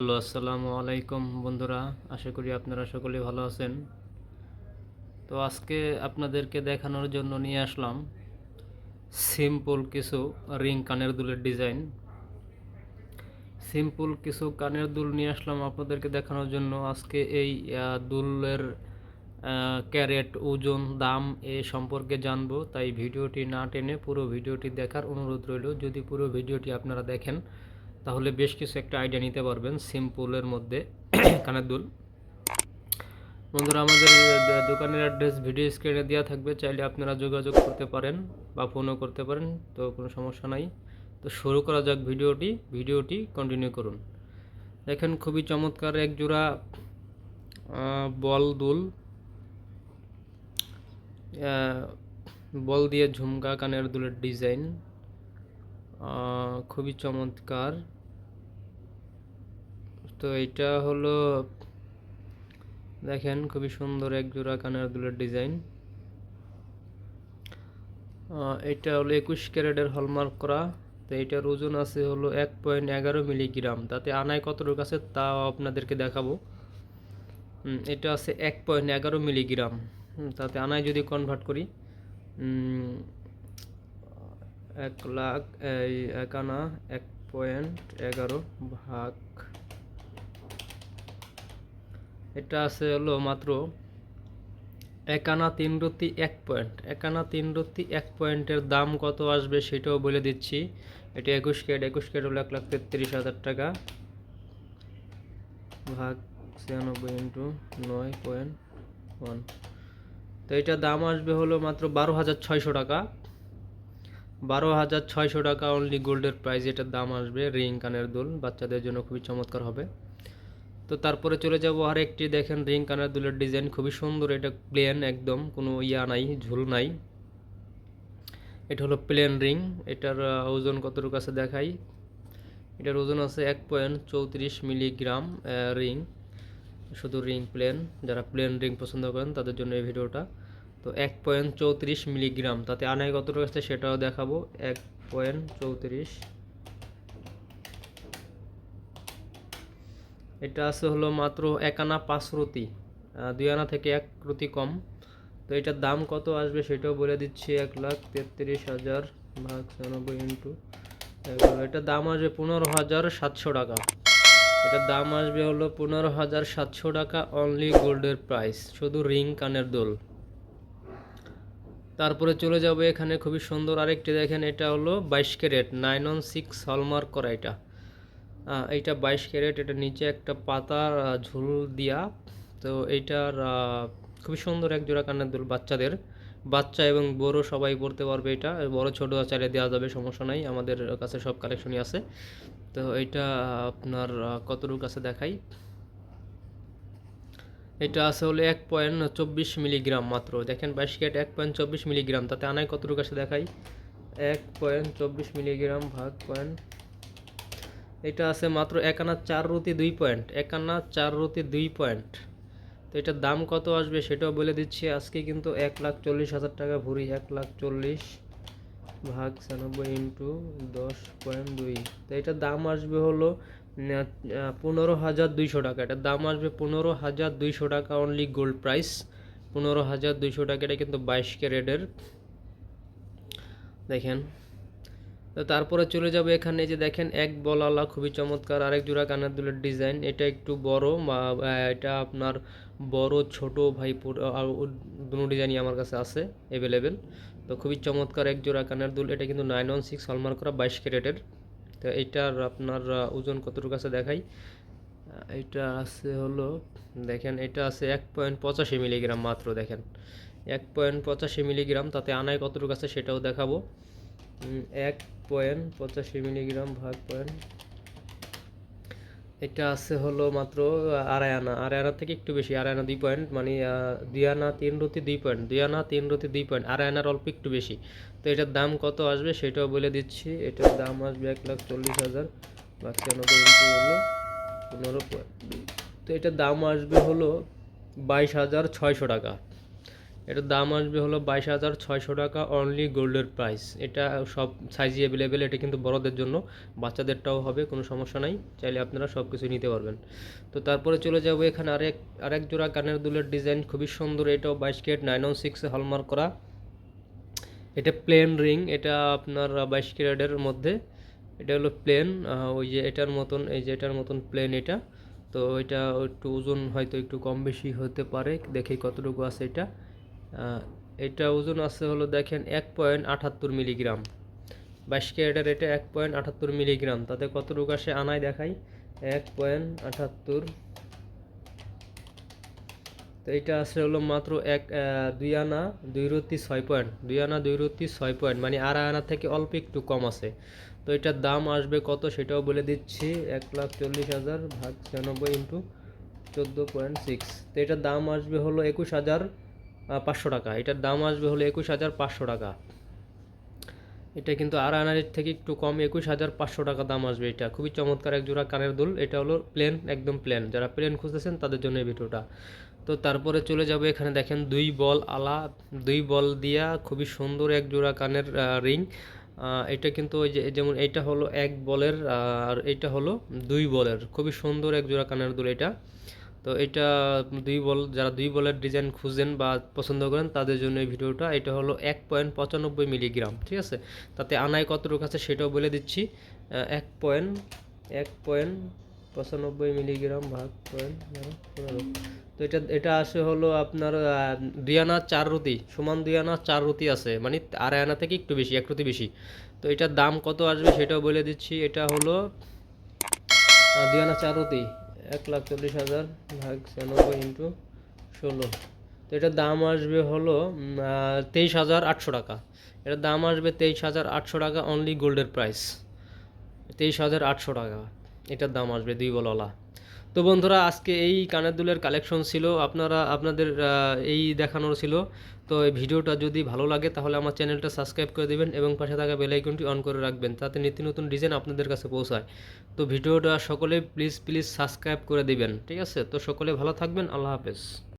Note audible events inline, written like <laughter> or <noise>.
Hello, আসসালামু আলাইকুম বন্ধুরা, আশা করি আপনারা সকলে ভালো আছেন। তো আজকে আপনাদেরকে দেখানোর জন্য নিয়ে আসলাম সিম্পল কিছু রিং কানের দুলের ডিজাইন। সিম্পল কিছু কানের দুল নিয়ে আসলাম আপনাদেরকে দেখানোর জন্য। আজকে এই দুলের ক্যারেট, ওজন, দাম এ সম্পর্কে জানব, তাই ভিডিওটি না টেনে পুরো ভিডিওটি দেখার অনুরোধ রইল। যদি পুরো ভিডিওটি আপনারা দেখেন তাহলে বেশ কিছু একটা আইডিয়া নিতে পারবেন সিম্পলের মধ্যে, <coughs> কানের দুল। বন্ধুরা, আমাদের দোকানের অ্যাড্রেস ভিডিও স্ক্রিনে দেওয়া থাকবে, চাইলে আপনারা যোগাযোগ করতে পারেন বা ফোনও করতে পারেন, তো কোনো সমস্যা নাই। তো শুরু করা যাক ভিডিওটি ভিডিওটি কন্টিনিউ করুন। দেখেন, খুবই চমৎকার এক জোড়া বল দুল। বল দিয়ে ঝুমকা কানের দুলের ডিজাইন খুবই চমৎকার। তো এটা হলো, দেখেন খুবই সুন্দর এক জোড়া কানের দুলের ডিজাইন। এটা হলো একুশ ক্যারেটের হলমার্ক করা, তো এটার ওজন আছে হলো এক পয়েন্ট এগারো মিলিগ্রাম। তাতে আনায় কতটুকু আছে তাও আপনাদেরকে দেখাবো। এটা আছে এক পয়েন্ট এগারো মিলিগ্রাম। তাতে আনায় যদি কনভার্ট করি এক লাখ এক আনা এক পয়েন্ট এগারো ভাগ এটা আছে হলো মাত্র একানা তিন রত্তি এক পয়েন্ট এক আনা তিন রত্তি এক পয়েন্টের দাম কত আসবে সেটাও বলে দিচ্ছি। এটা একুশ ক্যারেট একুশ ক্যারেট হলো এক লাখ তেত্রিশ হাজার টাকা। ভাগ ছিয়ানব্বই ইন্টু নয় পয়েন্ট ওয়ান তো এটার দাম আসবে হলো মাত্র বারো হাজার ছয়শো টাকা। বারো হাজার ছয়শো টাকা অনলি গোল্ডের প্রাইস এটার দাম আসবে রিং কানের দুল। বাচ্চাদের জন্য খুবই চমৎকার হবে। তো তারপরে চলে যাব আর একটি দেখেন রিং কানের দুলের ডিজাইন খুবই সুন্দর, এটা প্লেন একদম, কোনো ইয়া নাই, ঝুল নাই। এটা হলো প্লেন রিং এটার ওজন কতটুকু আছে দেখাই। এটার ওজন আছে এক পয়েন্ট চৌত্রিশ মিলিগ্রাম রিং শুধু রিং প্লেন যারা প্লেন রিং পছন্দ করেন, তাদের জন্য এই ভিডিওটা। তো এক পয়েন্ট চৌত্রিশ মিলিগ্রাম তাতে আনায় কতটুকু আছে সেটাও দেখাবো। এক পয়েন্ট চৌত্রিশ এটা আছে হলো মাত্র এক আনা পাঁচ রতি দুই আনা থেকে এক রতি কম। তো এটার দাম কত আসবে সেটাও বলে দিচ্ছি, এক লাখ তেত্রিশ হাজার ভাগ ছিয়ানব্বই ইন্টু এটার দাম আসবে পনেরো হাজার সাতশো টাকা। এটার দাম আসবে হলো পনেরো হাজার সাতশো টাকা অনলি গোল্ডের প্রাইস শুধু রিং কানের দোল। তারপরে চলে যাবে এখানে খুবই সুন্দর আরেকটি, দেখেন এটা হলো বাইশ carat, nine one six hallmark করা এটা। এইটা বাইশ ক্যারেট, এটা নিচে একটা পাতার ঝুল দিয়া। তো এইটার খুবই সুন্দর এক জোড়া কানের দুল বাচ্চাদের। বাচ্চা এবং বড় সবাই পড়তে পারবে এটা। বড়, ছোট চাইলে দেওয়া যাবে, সমস্যা নাই। আমাদের কাছে সব কালেকশনই আছে। তো এইটা আপনার কতটুকু আছে দেখাই? এটা আছে হলো এক পয়েন্ট চব্বিশ মিলিগ্রাম মাত্র। দেখেন বাইশ ক্যারেট, এক পয়েন্ট চব্বিশ মিলিগ্রাম। তাতে আনায় কতটুকু কাছে দেখাই? এক পয়েন্ট চব্বিশ মিলিগ্রাম ভাগ পয়েন্ট এটা আছে মাত্র এক আনা চার রুতি দুই পয়েন্ট এক আনা চার রুতি দুই পয়েন্ট। তো এটার দাম কত আসবে সেটাও বলে দিচ্ছি, আজকে কিন্তু এক লাখ চল্লিশ হাজার টাকা ভরি, এক লাখ চল্লিশ ভাগ ছিয়ানব্বই ইন্টু দশ পয়েন্ট দুই। তো এটার দাম আসবে হলো পনেরো হাজার দুইশো টাকা। এটার দাম আসবে পনেরো হাজার দুইশো টাকা অনলি গোল্ড প্রাইস পনেরো হাজার দুইশো টাকা, এটা কিন্তু বাইশ ক্যারেটের। দেখেন তো তারপরে চলে যাব এখানে যে দেখেন এক বলালা খুবই চমৎকার, আরেক জোড়া কানের দুলের ডিজাইন। এটা একটু বড় এটা আপনার বড়, ছোট, ভাই দুটো ডিজাইনই আমার কাছে আছে অ্যাভেলেবেল তো খুবই চমৎকার এক জোড়া কানের দুল, এটা কিন্তু নাইন ওয়ান সিক্স হলমার্ক করা বাইশ ক্যারেটের। তো এটার আপনার ওজন কতটুকু আছে দেখাই। এটা আছে হলো, দেখেন এটা আছে এক পয়েন্ট পঁচাশি মিলিগ্রাম মাত্র, দেখেন। এক পয়েন্ট পঁচাশি মিলিগ্রাম তাতে আনায় কতটুকু আছে সেটাও দেখাবো। এক পয়েন্ট পঁচাশি মিলিগ্রাম ভাগ পয়েন্ট এটা আছে হলো মাত্র আড়াই আনা আড়াই আনার থেকে একটু বেশি আড়াই আনা দুই পয়েন্ট মানে দুই আনা তিন রতি দুই পয়েন্ট দুই আনা তিন রতি দুই পয়েন্ট আড়াই আনার অল্প একটু বেশি। তো এটার দাম কত আসবে সেটাও বলে দিচ্ছি। এটার দাম আসবে এক লাখ চল্লিশ হাজার বা ছিয়ানব্বই হলো পনেরো পয়েন্ট তো এটার দাম আসবে হলো বাইশ হাজার ছয়শো টাকা। এটার দাম আসবে হলো বাইশ হাজার ছয়শো টাকা অনলি গোল্ডের প্রাইস এটা সব সাইজই অ্যাভেলেবেল এটা কিন্তু বড়দের জন্য। বাচ্চাদেরটাও হবে, কোনো সমস্যা নাই। চাইলে আপনারা সব কিছু নিতে পারবেন। তো তারপরে চলে যাব এখানে আরেক আরেক জোড়া কানের দুলের ডিজাইন খুবই সুন্দর, এটাও বাইশ কেট নাইন ওয়ান সিক্সে হলমার্ক করা। এটা প্লেন রিং এটা আপনার বাইশ ক্যারেটের মধ্যে। এটা হলো প্লেন ওই যে এটার মতন, এই যে এটার মতন প্লেন এটা। তো এটা একটু ওজন হয়তো একটু কম বেশি হতে পারে, দেখি কতটুকু আছে এটা। এটা ওজন আছে হলো দেখেন এক পয়েন্ট আটাত্তর মিলিগ্রাম। বাইশ ক্যারেটের এটা এক পয়েন্ট আটাত্তর মিলিগ্রাম। তাতে কতটুকু আসে আনায় দেখাই। এক পয়েন্ট আটাত্তর। তো এটা আসলে হলো মাত্র এক দুই আনা, দুই রত্তি ছয় পয়েন্ট। দুই আনা, দুই রত্তি ছয় পয়েন্ট। মানে আড়াই আনা থেকে অল্প একটু কম আছে। তো এটার দাম আসবে কত সেটাও বলে দিচ্ছি। এক লাখ চল্লিশ হাজার ভাগ ছিয়ানব্বই ইন্টু চোদ্দ পয়েন্ট সিক্স। তো এটার দাম আসবে হলো একুশ হাজার পাঁচশো টাকা। এটার দাম আসবে হলো একুশ হাজার পাঁচশো টাকা। এটা কিন্তু আর আনার থেকে একটু কম, একুশ হাজার পাঁচশো টাকা দাম আসবে এটা। খুবই চমৎকার এক জোড়া কানের দুল। এটা হলো প্লেন একদম প্লেন যারা প্লেন খুঁজতেছেন তাদের জন্য এই ভিডিওটা। তো তারপরে চলে যাবে এখানে দেখেন দুই বল আলা, দুই বল দিয়া খুবই সুন্দর এক জোড়া কানের রিং এটা কিন্তু ওই যে, যেমন এইটা হলো এক বলের আর এইটা হলো দুই বলের। খুবই সুন্দর এক জোড়া কানের দুল এটা। তো এটা দুই বল, যারা দুই বলের ডিজাইন খুঁজেন বা পছন্দ করেন, তাদের জন্য এই ভিডিওটা, এটা হলো এক পয়েন্ট পঁচানব্বই মিলিগ্রাম ঠিক আছে? তাতে আনায় কতটুকু আছে সেটাও বলে দিচ্ছি। এক পয়েন্ট এক পয়েন্ট পঁচানব্বই মিলিগ্রাম ভাগ পয়েন্ট পনেরো। তো এটা এটা আসে হলো আপনার দুই আনা, চার রুটি, সমান দুই আনা, চার রুটি আছে মানে আড়াই আনা থেকে একটু বেশি, এক রুটি বেশি। তো এটার দাম কত আসবে সেটাও বলে দিচ্ছি, এটা হলো দুই আনা, চার রুটি এক লাখ চল্লিশ হাজার ভাগ ছিয়ানব্বই ইন্টু ষোলো। তো এটার দাম আসবে হলো তেইশ হাজার আটশো টাকা। এটার দাম আসবে তেইশ হাজার আটশো টাকা অনলি গোল্ডের প্রাইস তেইশ হাজার আটশো টাকা। এটার দাম আসবে দুই বলওয়ালা তো বন্ধুরা, আজকে এই কানের দুলের কালেকশন ছিল, আপনারা, আপনাদের এই দেখানোর ছিল। তো এই ভিডিওটা যদি ভালো লাগে, তাহলে আমার চ্যানেলটা সাবস্ক্রাইব করে দেবেন এবং পাশে থাকা বেলাইকনটি অন করে রাখবেন, তাতে নিত্য নতুন ডিজাইন আপনাদের কাছে পৌঁছায়। তো ভিডিওটা সকলে প্লিজ প্লিজ সাবস্ক্রাইব করে দিবেন, ঠিক আছে? তো সকলে ভালো থাকবেন, আল্লাহ হাফেজ।